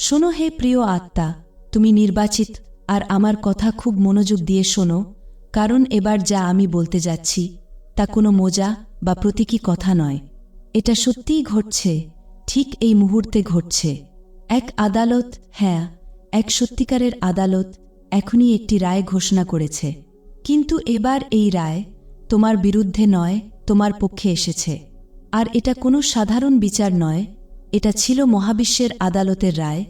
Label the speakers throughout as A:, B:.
A: শোনো হে প্রিয় আত্মা, তুমি নির্বাচিত, আর আমার কথা খুব মনোযোগ দিয়ে শোনো, কারণ এবার যা আমি বলতে যাচ্ছি, তা কোনো মজা বা প্রতীকী কথা নয়। এটা সত্যিই ঘটছে, ঠিক এই মুহূর্তে ঘটছে। এক আদালত হ্যাঁ এক সত্যিকারের আদালত এখনই একটি রায় ঘোষণা করেছে। কিন্তু এবার এই রায় তোমার বিরুদ্ধে নয়, তোমার পক্ষে এসেছে। আর এটা কোনো সাধারণ বিচার নয় এটা ছিল মহাবিশ্বের আদালতের রায়,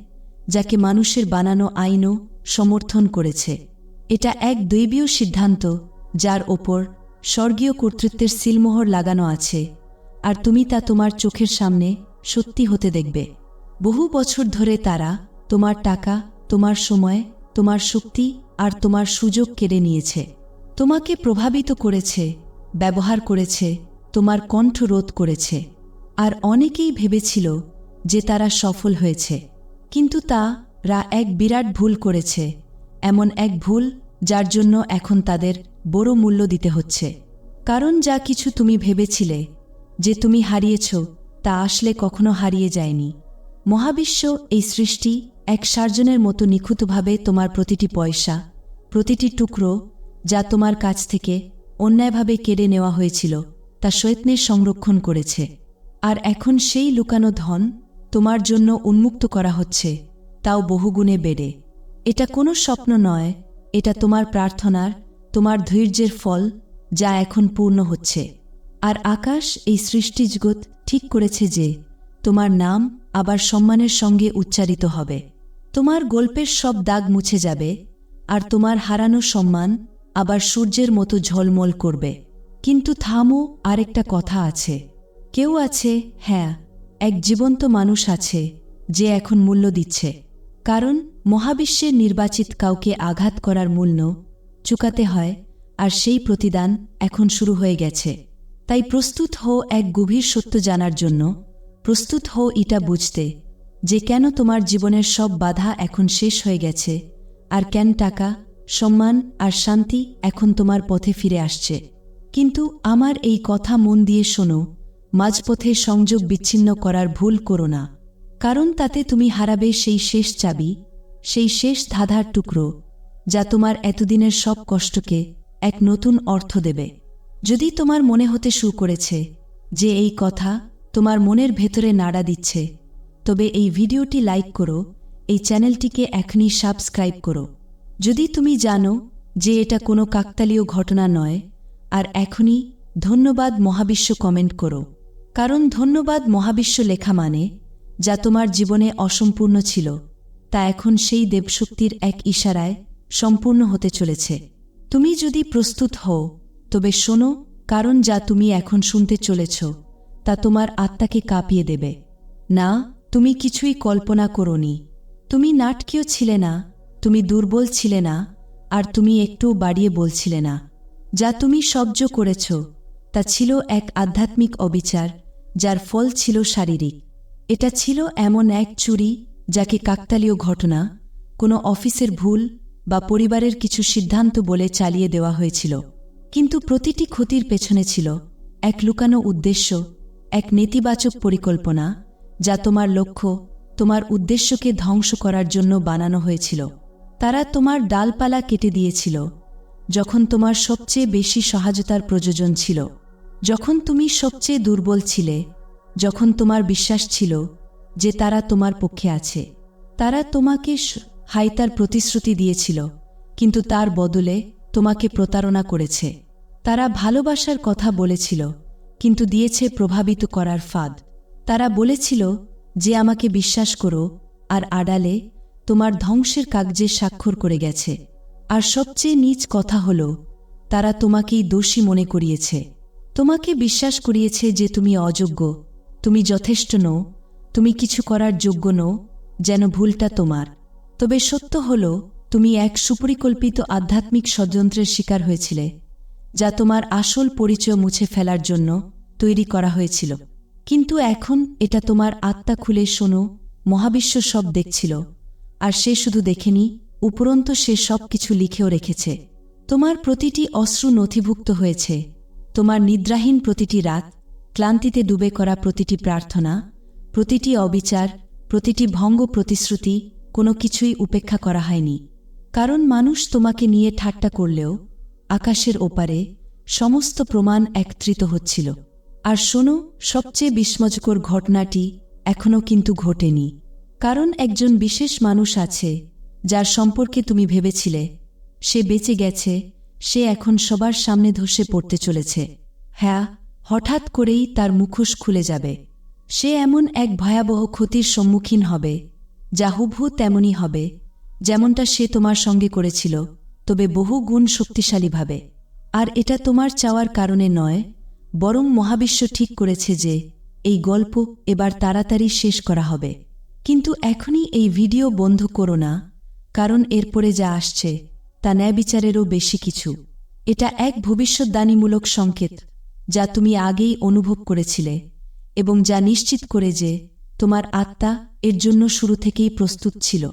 A: যাকে মানুষের বানানো আইনও সমর্থন করেছে। এটা এক দৈবীয় সিদ্ধান্ত, যার ওপর স্বর্গীয় কর্তৃত্বের সিলমোহর লাগানো আছে, আর তুমি তা তোমার চোখের সামনে সত্যি হতে দেখবে। বহু বছর ধরে তারা তোমার টাকা, তোমার সময়, তোমার শক্তি আর তোমার সুযোগ কেড়ে নিয়েছে। তোমাকে প্রভাবিত করেছে, ব্যবহার করেছে, তোমার কণ্ঠ রোধ করেছে। আর অনেকেই ভেবেছিল যে তারা সফল হয়েছে, কিন্তু তা রা এক বিরাট ভুল করেছে, এমন এক ভুল যার জন্য এখন তাদের বড় মূল্য দিতে হচ্ছে। কারণ যা কিছু তুমি ভেবেছিলে যে তুমি হারিয়েছ, তা আসলে কখনো হারিয়ে যায়নি। মহাবিশ্ব এই সৃষ্টি এক সার্জনের মতো নিখুঁতভাবে তোমার প্রতিটি পয়সা, প্রতিটি টুকরো যা তোমার কাছ থেকে অন্যায়ভাবে কেড়ে নেওয়া হয়েছিল, তা সৈত্নের সংরক্ষণ করেছে। আর এখন সেই লুকানো ধন তোমার জন্য উন্মুক্ত করা হচ্ছে, তাও বহুগুণে বেড়ে। এটা কোনো স্বপ্ন নয়, এটা তোমার প্রার্থনার, তোমার ধৈর্যের ফল, যা এখন পূর্ণ হচ্ছে। আর আকাশ এই সৃষ্টিজগৎ ঠিক করেছে যে, তোমার নাম আবার সম্মানের সঙ্গে উচ্চারিত হবে। তোমার গল্পের সব দাগ মুছে যাবে, আর তোমার হারানো সম্মান আবার সূর্যের মতো ঝলমল করবে। কিন্তু থামো, আরেকটা কথা আছে। কেউ আছে হ্যাঁ এক জীবন্ত মানুষ আছে, যে এখন মূল্য দিচ্ছে। কারণ মহাবিশ্বের নির্বাচিত কাউকে আঘাত করার মূল্য চুকাতে হয়, আর সেই প্রতিদান এখন শুরু হয়ে গেছে। তাই প্রস্তুত হও এক গভীর সত্য জানার জন্য, প্রস্তুত হও এটা বুঝতে, যে কেন তোমার জীবনের সব বাধা এখন শেষ হয়ে গেছে, আর কেন টাকা, সম্মান আর শান্তি এখন তোমার পথে ফিরে আসছে। কিন্তু আমার এই কথা মন দিয়ে শোনো মাঝপথে সংযোগ বিচ্ছিন্ন করার ভুল করো না, কারণ তাতে তুমি হারাবে সেই শেষ চাবি, সেই শেষ ধাঁধার টুকরো, যা তোমার এতদিনের সব কষ্টকে এক নতুন অর্থ দেবে। যদি তোমার মনে হতে শুরু করেছে যে এই কথা তোমার মনের ভেতরে নাড়া দিচ্ছে, তবে এই ভিডিওটি লাইক করো, এই চ্যানেলটিকে এখনই সাবস্ক্রাইব করো। যদি তুমি জানো যে এটা কোনো কাকতালীয় ঘটনা নয়, আর এখনই ধন্যবাদ মহাবিশ্ব কমেন্ট করো। কারণ ধন্যবাদ মহাবিশ্ব লেখা মানে যা তোমার জীবনে অসম্পূর্ণ ছিল, তা এখন সেই দেবশক্তির এক ইশারায় সম্পূর্ণ হতে চলেছে। তুমি যদি প্রস্তুত হও, তবে শোনো, কারণ যা তুমি এখন শুনতে চলেছ, তা তোমার আত্মাকে কাঁপিয়ে দেবে। না, তুমি কিছুই কল্পনা করনি। তুমি নাটকীয় ছিলে না, তুমি দুর্বল ছিলে না, আর তুমি একটু বাড়িয়ে বলছিলে না। যা তুমি সহ্য করেছ, তা ছিল এক আধ্যাত্মিক অবিচার যার ফল ছিল শারীরিক। এটা ছিল এমন এক চুরি যাকে কাকতালীয় ঘটনা, কোনো অফিসের ভুল বা পরিবারের কিছু সিদ্ধান্ত বলে চালিয়ে দেওয়া হয়েছিল। কিন্তু প্রতিটি ক্ষতির পেছনে ছিল এক লুকানো উদ্দেশ্য, এক নেতিবাচক পরিকল্পনা যা তোমার লক্ষ্য, তোমার উদ্দেশ্যকে ধ্বংস করার জন্য বানানো হয়েছিল। তারা তোমার ডালপালা কেটে দিয়েছিল, যখন তোমার সবচেয়ে বেশি সহায়তার প্রয়োজন ছিল। যখন তুমি সবচেয়ে দুর্বল ছিলে, যখন তোমার বিশ্বাস ছিল যে তারা তোমার পক্ষে আছে, তারা তোমাকে হাইতার প্রতিশ্রুতি দিয়েছিল, কিন্তু তার বদলে তোমাকে প্রতারণা করেছে। তারা ভালোবাসার কথা বলেছিল, কিন্তু দিয়েছে প্রভাবিত করার ফাঁদ। তারা বলেছিল যে আমাকে বিশ্বাস করো, আর আড়ালে তোমার ধ্বংসের কাগজে স্বাক্ষর করে গেছে। আর সবচেয়ে নীচ কথা হল, তারা তোমাকেই দোষী মনে করিয়েছে। তোমাকে বিশ্বাস করিয়েছে যে তুমি অযোগ্য। তুমি যথেষ্ট নও, তুমি কিছু করার যোগ্য নও, যেন ভুলটা তোমার। তবে সত্য হল, তুমি এক সুপরিকল্পিত আধ্যাত্মিক ষড়যন্ত্রের শিকার হয়েছিলে, যা তোমার আসল পরিচয় মুছে ফেলার জন্য তৈরি করা হয়েছিল। কিন্তু এখন এটা তোমার আত্মা খুলে শোনো, মহাবিশ্ব সব দেখছিল, আর সে শুধু দেখেনি, উপরন্ত সে সব কিছু লিখেও রেখেছে। তোমার প্রতিটি অশ্রু নথিভুক্ত হয়েছে। তোমার নিদ্রাহীন প্রতিটি রাত, ক্লান্তিতে ডুবে করা প্রতিটি প্রার্থনা, প্রতিটি অবিচার, প্রতিটি ভঙ্গ প্রতিশ্রুতি কোনো কিছুই উপেক্ষা করা হয়নি। কারণ মানুষ তোমাকে নিয়ে ঠাট্টা করলেও আকাশের ওপারে সমস্ত প্রমাণ একত্রিত হচ্ছিল। আর শোনো, সবচেয়ে বিস্ময়কর ঘটনাটি এখনও কিন্তু ঘটেনি। কারণ একজন বিশেষ মানুষ আছে, যার সম্পর্কে তুমি ভেবেছিলে, সে বেঁচে গেছে সে এখন সবার সামনে ধসে পড়তে চলেছে। হ্যাঁ হঠাৎ করেই তার মুখোশ খুলে যাবে। সে এমন এক ভয়াবহ ক্ষতির সম্মুখীন হবে, যা হুবহু তেমনই হবে, যেমনটা সে তোমার সঙ্গে করেছিল, তবে বহু গুণ শক্তিশালীভাবে আর এটা তোমার চাওয়ার কারণে নয়, বরং মহাবিশ্ব ঠিক করেছে যে, এই গল্প এবার তাড়াতাড়ি শেষ করা হবে। কিন্তু এখনই এই ভিডিও বন্ধ করো না, কারণ এরপরে যা আসছে তা ন্যায়বিচারেরও বেশি কিছু। এটা এক ভবিষ্যৎদানীমূলক সংকেত, যা তুমি আগেই অনুভব করেছিলে এবং যা নিশ্চিত করে যে তোমার আত্মা এর জন্য শুরু থেকেই প্রস্তুত ছিল।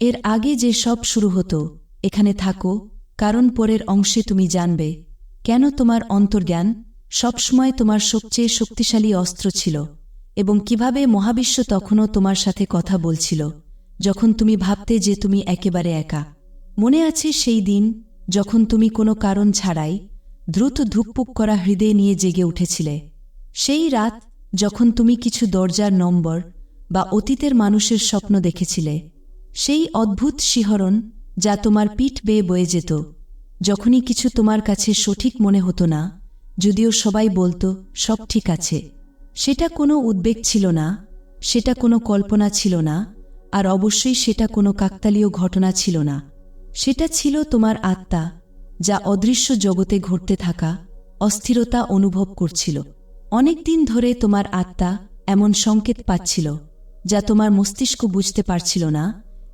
A: এর আগে যে সব শুরু হতো, এখানে থাকো, কারণ পরের অংশে তুমি জানবে, কেন তোমার অন্তর্জ্ঞান সবসময় তোমার সবচেয়ে শক্তিশালী অস্ত্র ছিল এবং কীভাবে মহাবিশ্ব তখনও তোমার সাথে কথা বলছিল, যখন তুমি ভাবতে যে তুমি একেবারে একা। মনে আছে সেই দিন যখন তুমি কোনো কারণ ছাড়াই দ্রুত ধুকপুক করা হৃদয় নিয়ে জেগে উঠেছিলে? সেই রাত যখন তুমি কিছু দরজার নম্বর বা অতীতের মানুষের স্বপ্ন দেখেছিলে, সেই অদ্ভুত শিহরণ যা তোমার পিঠ বেয়ে বয়ে যেত, যখনই কিছু তোমার কাছে সঠিক মনে হতো না, যদিও সবাই বলতো, সব ঠিক আছে। সেটা কোনো উদ্বেগ ছিল না, সেটা কোনো কল্পনা ছিল না, আর অবশ্যই সেটা কোনো কাকতালীয় ঘটনা ছিল না। সেটা ছিল তোমার আত্মা, যা অদৃশ্য জগতে ঘটতে থাকা অস্থিরতা অনুভব করছিল। অনেক দিন ধরে তোমার আত্মা এমন সংকেত পাচ্ছিল, যা তোমার মস্তিষ্ক বুঝতে পারছিল না।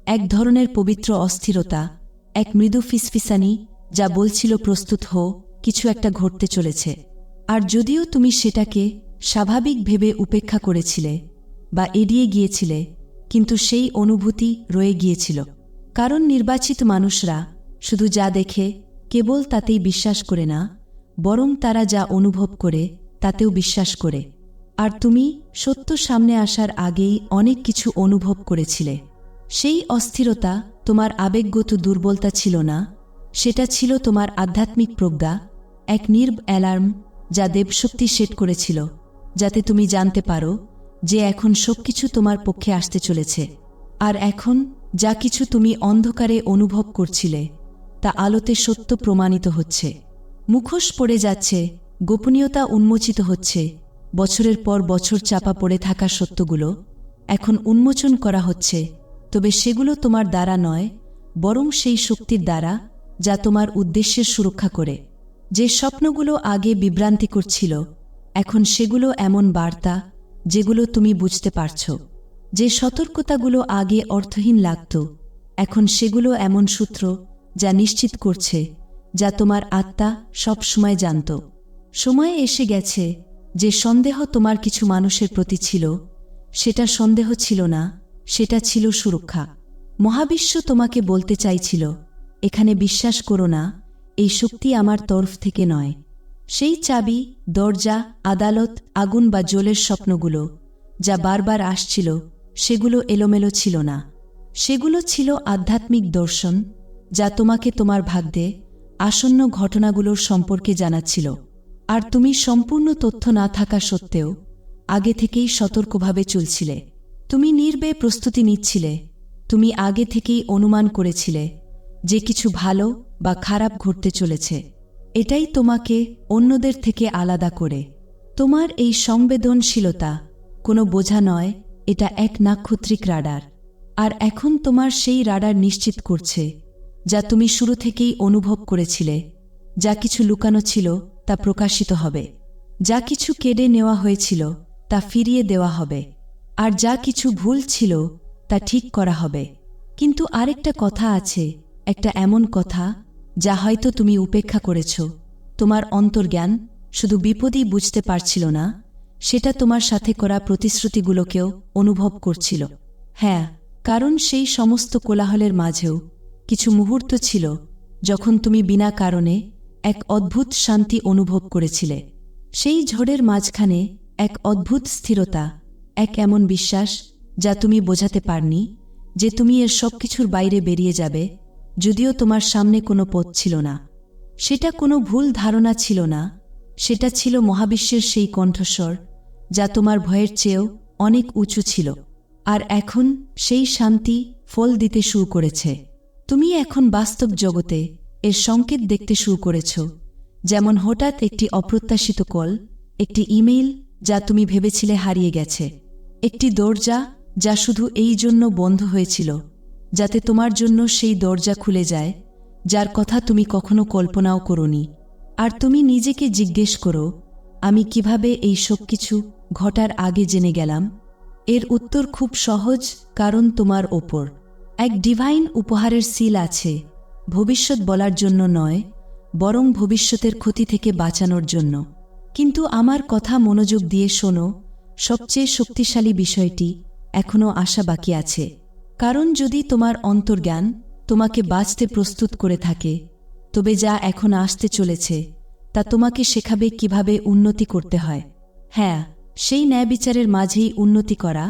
A: এক ধরনের পবিত্র অস্থিরতা, এক মৃদু ফিসফিসানি, যা বলছিল প্রস্তুত হো, কিছু একটা ঘটতে চলেছে। আর যদিও তুমি সেটাকে স্বাভাবিক ভেবে উপেক্ষা করেছিলে বা এড়িয়ে গিয়েছিলে, কিন্তু সেই অনুভূতি রয়ে গিয়েছিল। কারণ নির্বাচিত মানুষরা শুধু যা দেখে কেবল তাতেই বিশ্বাস করে না, বরং তারা যা অনুভব করে তাতেও বিশ্বাস করে। আর তুমি সত্য সামনে আসার আগেই অনেক কিছু অনুভব করেছিলে। সেই অস্থিরতা তোমার আবেগগত দুর্বলতা ছিল না, সেটা ছিল তোমার আধ্যাত্মিক প্রজ্ঞা, এক নির্ব অ্যালার্ম যা দেবশক্তি সেট করেছিল, যাতে তুমি জানতে পারো যে এখন সবকিছু তোমার পক্ষে আসতে চলেছে। আর এখন যা কিছু তুমি অন্ধকারে অনুভব করছিলে, তা আলোতে সত্য প্রমাণিত হচ্ছে। মুখোশ পড়ে যাচ্ছে, গোপনীয়তা উন্মোচিত হচ্ছে। বছরের পর বছর চাপা পড়ে থাকা সত্যগুলো এখন উন্মোচন করা হচ্ছে, তবে সেগুলো তোমার দ্বারা নয়, বরং সেই শক্তির দ্বারা, যা তোমার উদ্দেশ্যের সুরক্ষা করে। যে স্বপ্নগুলো আগে বিভ্রান্তিকর ছিল, এখন সেগুলো এমন বার্তা, যেগুলো তুমি বুঝতে পারছ। যে সতর্কতাগুলো আগে অর্থহীন লাগত, এখন সেগুলো এমন সূত্র যা নিশ্চিত করছে, যা তোমার আত্মা সব সময় জানত। সময়ে এসে গেছে যে সন্দেহ তোমার কিছু মানুষের প্রতি ছিল, সেটা সন্দেহ ছিল না, সেটা ছিল সুরক্ষা। মহাবিশ্ব তোমাকে বলতে চাইছিল, এখানে বিশ্বাস করো না, এই শক্তি আমার তরফ থেকে নয়। সেই চাবি, দরজা, আদালত, আগুন বা জলের স্বপ্নগুলো যা বারবার আসছিল সেগুলো এলোমেলো ছিল না। সেগুলো ছিল আধ্যাত্মিক দর্শন, যা তোমাকে তোমার ভাগ্যে আসন্ন ঘটনাগুলোর সম্পর্কে জানাচ্ছিল। আর তুমি সম্পূর্ণ তথ্য না থাকা সত্ত্বেও আগে থেকেই সতর্কভাবে চলছিলে। তুমি নির্বে প্রস্তুতি নিচ্ছিলে। তুমি আগে থেকেই অনুমান করেছিলে যে কিছু ভালো বা খারাপ ঘটতে চলেছে। এটাই তোমাকে অন্যদের থেকে আলাদা করে। তোমার এই সংবেদনশীলতা কোনো বোঝা নয় এটা এক নাক্ষত্রিক রাডার। আর এখন তোমার সেই রাডার নিশ্চিত করছে, যা তুমি শুরু থেকেই অনুভব করেছিলে। যা কিছু লুকানো ছিল, তা প্রকাশিত হবে। যা কিছু কেড়ে নেওয়া হয়েছিল, তা ফিরিয়ে দেওয়া হবে। আর যা কিছু ভুল ছিল, তা ঠিক করা হবে। কিন্তু আরেকটা কথা আছে, একটা এমন কথা, যা হয়তো তুমি উপেক্ষা করেছ। তোমার অন্তর্জ্ঞান শুধু বিপদই বুঝতে পারছিল না সেটা তোমার সাথে করা প্রতিশ্রুতিগুলোকেও অনুভব করছিল। হ্যাঁ কারণ সেই সমস্ত কোলাহলের মাঝেও কিছু মুহূর্ত ছিল যখন তুমি বিনা কারণে এক অদ্ভুত শান্তি অনুভব করেছিলে। সেই ঝড়ের মাঝখানে এক অদ্ভুত স্থিরতা, এক এমন বিশ্বাস যা তুমি বোঝাতে পারনি যে তুমি এর সব কিছুর বাইরে বেরিয়ে যাবে, যদিও তোমার সামনে কোনো পথ ছিল না। সেটা কোনো ভুল ধারণা ছিল না, সেটা ছিল মহাবিশ্বের সেই কণ্ঠস্বর যা তোমার ভয়ের চেয়েও অনেক উঁচু ছিল। আর এখন সেই শান্তি ফল দিতে শুরু করেছে। তুমি এখন বাস্তব জগতে এর সংকেত দেখতে শুরু করেছ, যেমন হঠাৎ একটি অপ্রত্যাশিত কল, একটি ইমেইল যা তুমি ভেবেছিলে হারিয়ে গেছে, একটি দরজা যা শুধু এই জন্য বন্ধ হয়েছিল, যাতে তোমার জন্য সেই দরজা খুলে যায়, যার কথা তুমি কখনো কল্পনাও করনি। আর তুমি নিজেকে জিজ্ঞেস করো, আমি কীভাবে এই সব কিছু ঘটার আগে জেনে গেলাম, এর উত্তর খুব সহজ কারণ তোমার ওপর। এক ডিভাইন উপহারের সিল আছে, ভবিষ্যৎ বলার জন্য নয়, বরং ভবিষ্যতের ক্ষতি থেকে বাঁচানোর জন্য। কিন্তু আমার কথা মনোযোগ দিয়ে শোনো, সবচেয়ে শক্তিশালী বিষয়টি এখনও আশা বাকি আছে। কারণ যদি তোমার অন্তর্জ্ঞান তোমাকে বাঁচতে প্রস্তুত করে থাকে, তবে যা এখন আসতে চলেছে, তা তোমাকে শেখাবে কীভাবে উন্নতি করতে হয়। হ্যাঁ সেই ন্যায় বিচারের মাঝেই উন্নতি করা,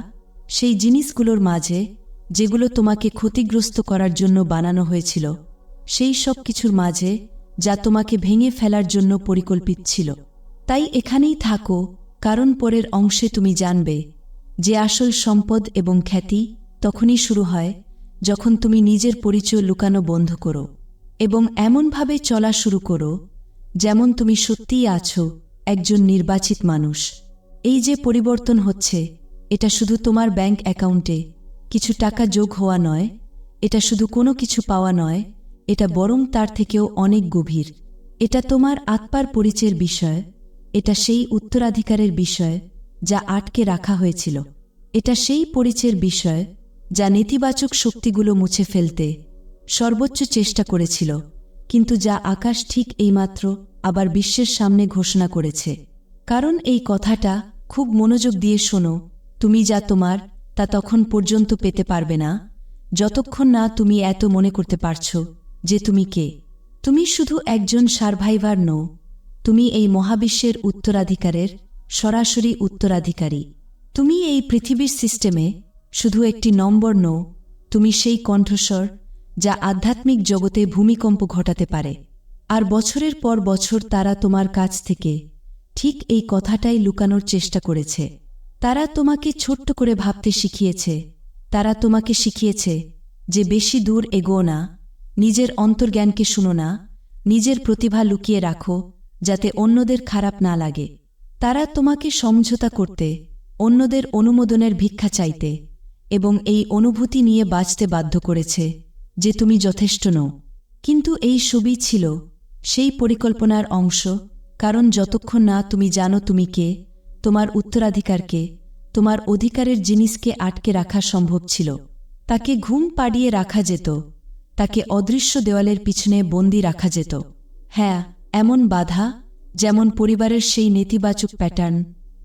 A: সেই জিনিসগুলোর মাঝে যেগুলো তোমাকে ক্ষতিগ্রস্ত করার জন্য বানানো হয়েছিল, সেই সব কিছুর মাঝে যা তোমাকে ভেঙে ফেলার জন্য পরিকল্পিত ছিল। তাই এখানেই থাকো, কারণ পরের অংশে তুমি জানবে যে আসল সম্পদ এবং খ্যাতি তখনই শুরু হয় যখন তুমি নিজের পরিচয় লুকানো বন্ধ করো এবং এমনভাবে চলা শুরু করো যেমন তুমি সত্যিই আছো একজন নির্বাচিত মানুষ। এই যে পরিবর্তন হচ্ছে, এটা শুধু তোমার ব্যাংক অ্যাকাউন্টে। কিছু টাকা যোগ হওয়া নয়, এটা শুধু কোনো কিছু পাওয়া নয়, এটা বরং তার থেকেও অনেক গভীর। এটা তোমার আত্মার পরিচয়ের বিষয়, এটা সেই উত্তরাধিকারের বিষয় যা আটকে রাখা হয়েছিল। এটা সেই পরিচয়ের বিষয় যা নেতিবাচক শক্তিগুলো মুছে ফেলতে সর্বোচ্চ চেষ্টা করেছিল, কিন্তু যা আকাশ ঠিক এইমাত্র আবার বিশ্বের সামনে ঘোষণা করেছে। কারণ এই কথাটা খুব মনোযোগ দিয়ে শোনো। তুমি যা তোমার, তা তখন পর্যন্ত পেতে পারবে না। যতক্ষণ না তুমি এত মনে করতে পারছ যে তুমি কে। তুমি শুধু একজন সার্ভাইভার নও। তুমি এই মহাবিশ্বের উত্তরাধিকারের, সরাসরি উত্তরাধিকারী। তুমি এই পৃথিবীর সিস্টেমে শুধু একটি নম্বর নও। তুমি সেই কণ্ঠস্বর যা আধ্যাত্মিক জগতে ভূমিকম্প ঘটাতে পারে। আর বছরের পর বছর তারা তোমার কাছ থেকে ঠিক এই কথাটাই লুকানোর চেষ্টা করেছে। তারা তোমাকে ছোট্ট করে ভাবতে শিখিয়েছে। তারা তোমাকে শিখিয়েছে যে বেশি দূর এগো না, নিজের অন্তর্জ্ঞানকে শুনো না, নিজের প্রতিভা লুকিয়ে রাখো, যাতে অন্যদের খারাপ না লাগে। তারা তোমাকে সমঝোতা করতে, অন্যদের অনুমোদনের ভিক্ষা চাইতে এবং এই অনুভূতি নিয়ে বাঁচতে বাধ্য করেছে যে তুমি যথেষ্ট নও। কিন্তু এই ছবি ছিল সেই পরিকল্পনার অংশ কারণ যতক্ষণ না তুমি জানো তুমি কে, তোমার উত্তরাধিকারকে তোমার অধিকারের জিনিসকে আটকে রাখা সম্ভব ছিল। তাকে ঘুম পাড়িয়ে রাখা যেত, তাকে অদৃশ্য দেওয়ালের পিছনে বন্দি রাখা যেত। হ্যাঁ এমন বাধা, যেমন পরিবারের সেই নেতিবাচক প্যাটার্ন,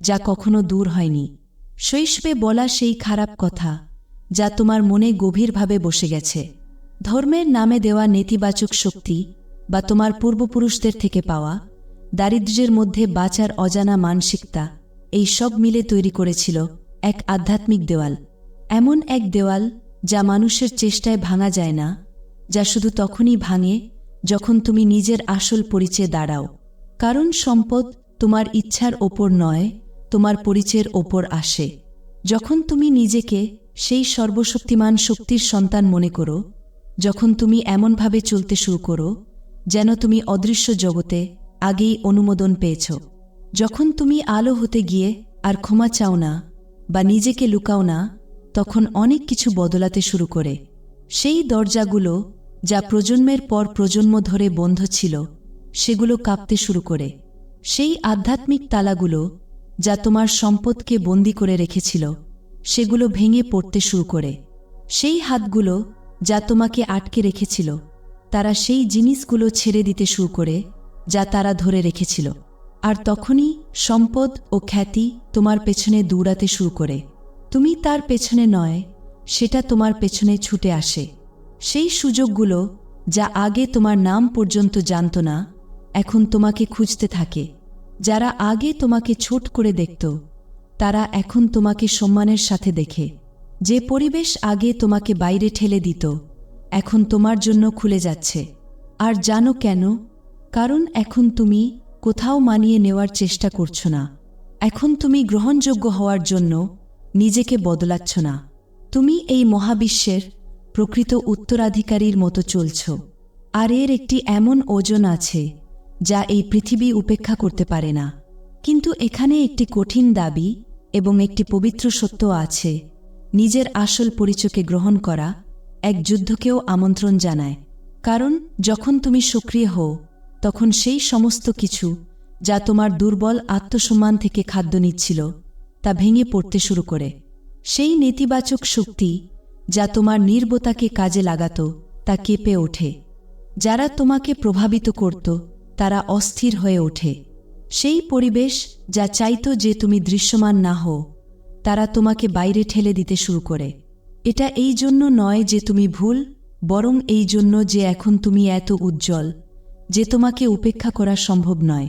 A: যা কখনো দূর হয়নি। শৈশবে বলা সেই খারাপ কথা, যা তোমার মনে গভীরভাবে বসে গেছে। ধর্মের নামে দেওয়া নেতিবাচক শক্তি বা তোমার পূর্বপুরুষদের থেকে পাওয়া দারিদ্র্যের মধ্যে বাঁচার অজানা মানসিকতা, এই সব মিলে তৈরি করেছিল এক আধ্যাত্মিক দেওয়াল। এমন এক দেওয়াল যা মানুষের চেষ্টায় ভাঙা যায় না, যা শুধু তখনই ভাঙে যখন তুমি নিজের আসল পরিচয়ে দাঁড়াও। কারণ সম্পদ তোমার ইচ্ছার ওপর নয়, তোমার পরিচয়ের ওপর আসে। যখন তুমি নিজেকে সেই সর্বশক্তিমান শক্তির সন্তান মনে করো, যখন তুমি এমনভাবে চলতে শুরু করো যেন তুমি অদৃশ্য জগতে আগেই অনুমোদন পেয়েছ। যখন তুমি আলো হতে গিয়ে আর ক্ষমা চাও না বা নিজেকে লুকাও না, তখন অনেক কিছু বদলাতে শুরু করে। সেই দরজাগুলো যা প্রজন্মের পর প্রজন্ম ধরে বন্ধ ছিল, সেগুলো কাঁপতে শুরু করে। সেই আধ্যাত্মিক তালাগুলো যা তোমার সম্পদকে বন্দি করে রেখেছিল, সেগুলো ভেঙে পড়তে শুরু করে। সেই হাতগুলো যা তোমাকে আটকে রেখেছিল, তারা সেই জিনিসগুলো ছেড়ে দিতে শুরু করে যা তারা ধরে রেখেছিল। আর তখনই সম্পদ ও খ্যাতি তোমার পেছনে দৌড়াতে শুরু করে। তুমি তার পেছনে নয়, সেটা তোমার পেছনে ছুটে আসে। সেই সুযোগগুলো যা আগে তোমার নাম পর্যন্ত জানত না, এখন তোমাকে খুঁজতে থাকে। যারা আগে তোমাকে ছোট করে দেখত, তারা এখন তোমাকে সম্মানের সাথে দেখে। যে পরিবেশ আগে তোমাকে বাইরে ঠেলে দিত, এখন তোমার জন্য খুলে যাচ্ছে। আর জানো কেন? কারণ এখন তুমি কোথাও মানিয়ে নেওয়ার চেষ্টা করছ না। এখন তুমি গ্রহণযোগ্য হওয়ার জন্য নিজেকে বদলাচ্ছ না। তুমি এই মহাবিশ্বের প্রকৃত উত্তরাধিকারীর মতো চলছ। আর এর একটি এমন ওজন আছে, যা এই পৃথিবী উপেক্ষা করতে পারে না। কিন্তু এখানে একটি কঠিন দাবি এবং একটি পবিত্র সত্য আছে, নিজের আসল পরিচয়কে গ্রহণ করা, এক যুদ্ধকেও আমন্ত্রণ জানায়। কারণ যখন তুমি সক্রিয় হও তখন সেই সমস্ত কিছু যা তোমার দুর্বল আত্মসম্মান থেকে খাদ্য নিচ্ছিল, তা ভেঙে পড়তে শুরু করে। সেই নেতিবাচক শক্তি যা তোমার নির্বতাকে কাজে লাগাত, তা কেঁপে ওঠে। যারা তোমাকে প্রভাবিত করত, তারা অস্থির হয়ে ওঠে। সেই পরিবেশ যা চাইত যে তুমি দৃশ্যমান না হও, তারা তোমাকে বাইরে ঠেলে দিতে শুরু করে। এটা এই জন্য নয় যে তুমি ভুল, বরং এই জন্য যে এখন তুমি এত উজ্জ্বল। যে তোমাকে উপেক্ষা করা সম্ভব নয়।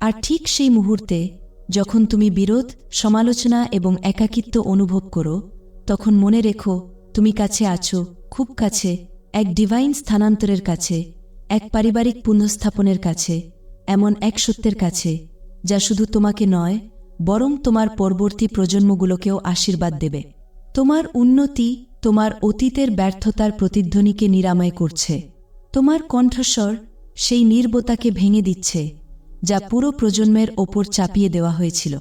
A: আর ঠিক সেই মুহূর্তে, যখন তুমি বিরোধ, সমালোচনা এবং একাকিত্ব অনুভব করো, তখন মনে রেখো, তুমি কাছে আছো, খুব কাছে, এক ডিভাইন স্থানান্তরের কাছে, এক পারিবারিক পুনঃস্থাপনের কাছে, এমন এক সত্যের কাছে, যা শুধু তোমাকে নয়, বরং তোমার পরবর্তী প্রজন্মগুলোকেও আশীর্বাদ দেবে। তোমার উন্নতি, তোমার অতীতের ব্যর্থতার প্রতিধ্বনিকে নিরাময় করছে। তোমার কণ্ঠস্বর সেই নির্বতাকে ভেঙে দিচ্ছে, যা পুরো প্রজন্মের ওপর চাপিয়ে দেওয়া হয়েছিল।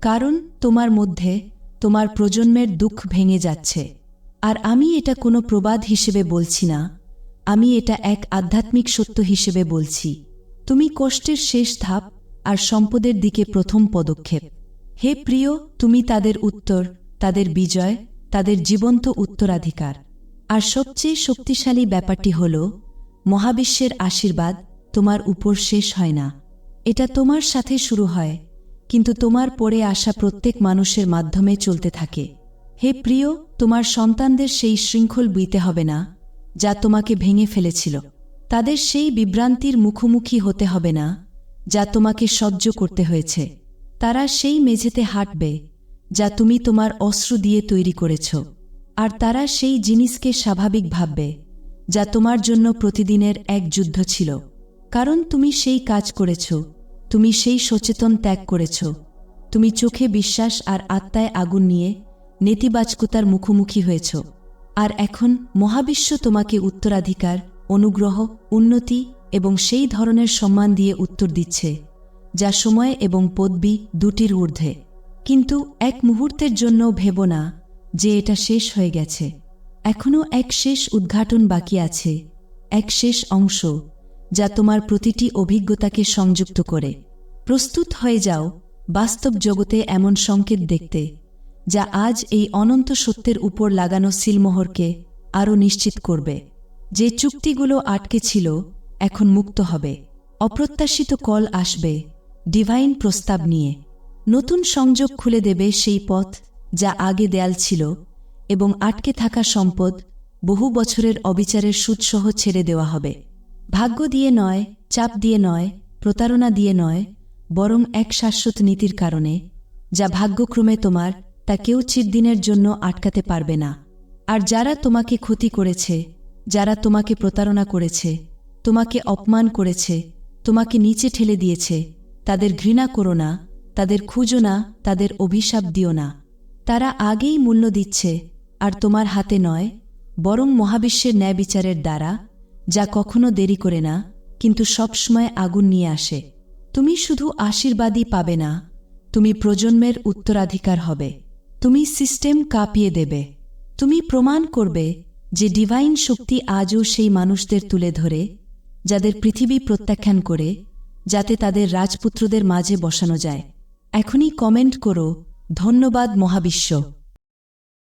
A: কারণ তোমার মধ্যে তোমার প্রজন্মের দুঃখ ভেঙে যাচ্ছে। আর আমি এটা কোনো প্রবাদ হিসেবে বলছি না। আমি এটা এক আধ্যাত্মিক সত্য হিসেবে বলছি। তুমি কষ্টের শেষ ধাপ আর সম্পদের দিকে প্রথম পদক্ষেপ। হে প্রিয়, তুমি তাদের উত্তর, তাদের বিজয়, তাদের জীবন্ত উত্তরাধিকার। আর সবচেয়ে শক্তিশালী ব্যাপারটি হল মহাবিশ্বের আশীর্বাদ তোমার উপর শেষ হয় না। এটা তোমার সাথে শুরু হয়, কিন্তু তোমার পরে আসা প্রত্যেক মানুষের মাধ্যমে চলতে থাকে। হে প্রিয়, তোমার সন্তানদের সেই শৃঙ্খল বুইতে হবে না, যা তোমাকে ভেঙে ফেলেছিল। তাদের সেই বিভ্রান্তির মুখোমুখি হতে হবে না, যা তোমাকে সহ্য করতে হয়েছে। তারা সেই মেঝেতে হাঁটবে, যা তুমি তোমার অস্ত্র দিয়ে তৈরি করেছ। আর তারা সেই জিনিসকে স্বাভাবিক ভাববে যা তোমার জন্য প্রতিদিনের এক যুদ্ধ ছিল। কারণ তুমি সেই কাজ করেছ, তুমি সেই সচেতন ত্যাগ করেছ। তুমি চোখে বিশ্বাস আর আত্মায় আগুন নিয়ে নেতিবাচকতার মুখোমুখি হয়েছ। আর এখন মহাবিশ্ব তোমাকে উত্তরাধিকার, অনুগ্রহ, উন্নতি এবং সেই ধরনের সম্মান দিয়ে উত্তর দিচ্ছে, যা সময় এবং পদবি দুটির ঊর্ধ্বে। কিন্তু এক মুহূর্তের জন্য ভেব না যে এটা শেষ হয়ে গেছে। এখনও এক শেষ উদ্ঘাটন বাকি আছে, এক শেষ অংশ, যা তোমার প্রতিটি অভিজ্ঞতাকে সংযুক্ত করে। প্রস্তুত হয়ে যাও বাস্তব জগতে এমন সংকেত দেখতে, যা আজ এই অনন্ত সত্যের উপর লাগানো সিলমোহরকে আরও নিশ্চিত করবে। যে চুক্তিগুলো আটকে ছিল, এখন মুক্ত হবে। অপ্রত্যাশিত কল আসবে, ডিভাইন প্রস্তাব নিয়ে। নতুন সংযোগ খুলে দেবে সেই পথ যা আগে দেয়াল ছিল এবং আটকে থাকা সম্পদ বহু বছরের অবিচারের সুদসহ ছেড়ে দেওয়া হবে। ভাগ্য দিয়ে নয়, চাপ দিয়ে নয়, প্রতারণা দিয়ে নয়, বরং এক শাশ্বত নীতির কারণে, যা ভাগ্যক্রমে তোমার তা কেউ চিরদিনের জন্য আটকাতে পারবে না। আর যারা তোমাকে ক্ষতি করেছে, যারা তোমাকে প্রতারণা করেছে, তোমাকে অপমান করেছে, তোমাকে নিচে ঠেলে দিয়েছে, তাদের ঘৃণা করো না, তাদের খুঁজো না, তাদের অভিশাপ দিও না। তারা আগেই মূল্য দিচ্ছে আর তোমার হাতে নয়, বরং মহাবিশ্বের ন্যায় বিচারের দ্বারা, যা কখনো দেরি করে না, কিন্তু সবসময় আগুন নিয়ে আসে। তুমি শুধু আশীর্বাদই পাবে না, তুমি প্রজন্মের উত্তরাধিকার হবে। তুমি সিস্টেম কাঁপিয়ে দেবে। তুমি প্রমাণ করবে যে ডিভাইন শক্তি আজও সেই মানুষদের তুলে ধরে, যাদের পৃথিবী প্রত্যাখ্যান করে, যাতে তাদের রাজপুত্রদের মাঝে বসানো যায়। এখনই কমেন্ট করো, ধন্যবাদ মহাবিশ্ব।